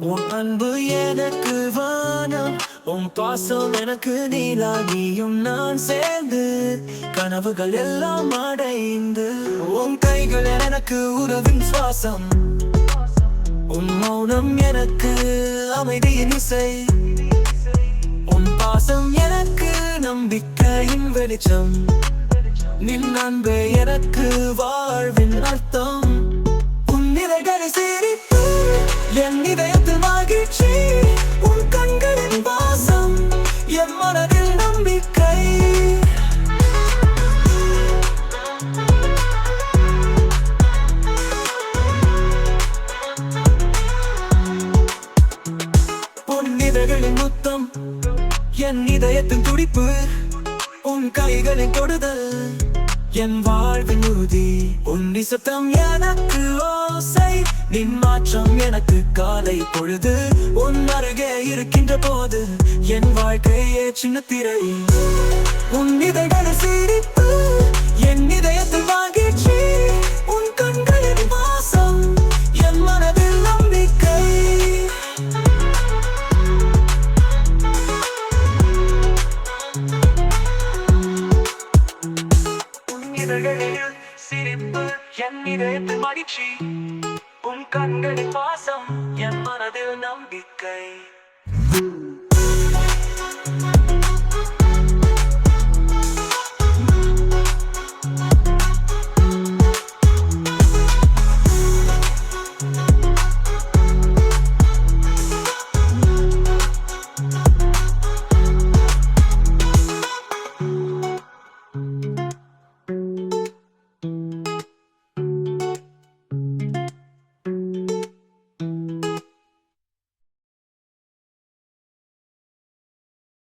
உன் அன்பு எனக்கு வானம் உன் பாசம் எனக்கு நீலாகியும் நான் சேர்ந்து கனவுகள் எல்லாம் அடைந்து. உன் கைகள் எனக்கு உறவின் சுவாசம் உன் மௌனம் எனக்கு அமைதியின் இசை. உன் பாசம் நம்பிக்கையின் வெளிச்சம் நின் அன்பே எனக்கு வாழ்வின் அர்த்தம். உன் சிரிப்பு என் இதயத்தில் மகிழ்ச்சி உன் கண்களின் வாசம் என் மனதில் நம்பிக்கை. உன் இதழ்களின் முத்தம் என் இதயத்தின் துடிப்பு உன் கைகளின் தொடுதல் என் வாழ்வின் உறுதி. உன் நிசத்தம் எனக்கு ஓசை நின் மாற்றம் எனக்கு காலை பொழுது. உன் அருகே இருக்கின்ற போது என் வாழ்க்கையே சின்ன திரை உன் இதழ்களில் சிரிப்பு என் இதயத்தில் இதழ்களில் சிரிப்பு என் இதயத்தில் மகிழ்ச்சி. உன் கண்களில் பாசம் என் மனதில் நம்பிக்கை.